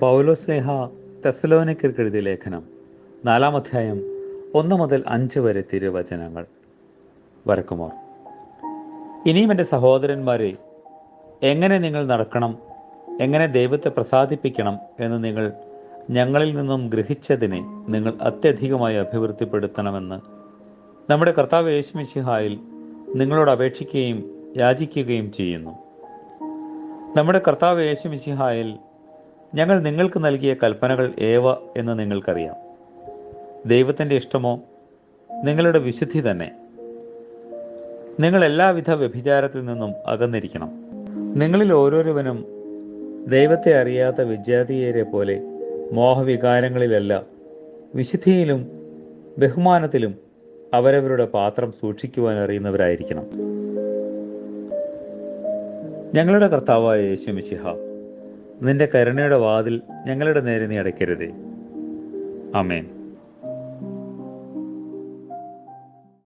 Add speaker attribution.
Speaker 1: പൗലോസ്ലേഹ തെസലോനിക്കർക്ക് എഴുതിയ ലേഖനം നാലാം അധ്യായം ഒന്ന് മുതൽ അഞ്ച് വരെ തിരുവചനങ്ങൾ. വരക്കുമോർ ഇനിയും എന്റെ സഹോദരന്മാരെ എങ്ങനെ നിങ്ങൾ നടക്കണം എങ്ങനെ ദൈവത്തെ പ്രസാദിപ്പിക്കണം എന്ന് നിങ്ങൾ ഞങ്ങളിൽ നിന്നും ഗ്രഹിച്ചതിനെ നിങ്ങൾ അത്യധികമായി അഭിവൃദ്ധിപ്പെടുത്തണമെന്ന് നമ്മുടെ കർത്താവ് യേശുമിഷിഹായിൽ നിങ്ങളോട് അപേക്ഷിക്കുകയും യാചിക്കുകയും ചെയ്യുന്നു. നമ്മുടെ കർത്താവ് യേശുമിശിഹായിൽ ഞങ്ങൾ നിങ്ങൾക്ക് നൽകിയ കൽപ്പനകൾ ഏവ എന്ന് നിങ്ങൾക്കറിയാം. ദൈവത്തിന്റെ ഇഷ്ടമോ? നിങ്ങളുടെ വിശുദ്ധി തന്നെ. നിങ്ങൾ എല്ലാവിധ വ്യഭിചാരത്തിൽ നിന്നും അകന്നിരിക്കണം. നിങ്ങളിൽ ഓരോരുവനും ദൈവത്തെ അറിയാത്ത വിജാതീയരെ പോലെ മോഹവികാരങ്ങളിലല്ല വിശുദ്ധിയിലും ബഹുമാനത്തിലും അവരവരുടെ പാത്രം സൂക്ഷിക്കുവാൻ അറിയുന്നവരായിരിക്കണം. ഞങ്ങളുടെ കർത്താവായ യേശുമിശിഹ നിന്റെ കരുണയുടെ വാതിൽ ഞങ്ങളുടെ നേരെ നീ അടയ്ക്കരുതേ. അമേൻ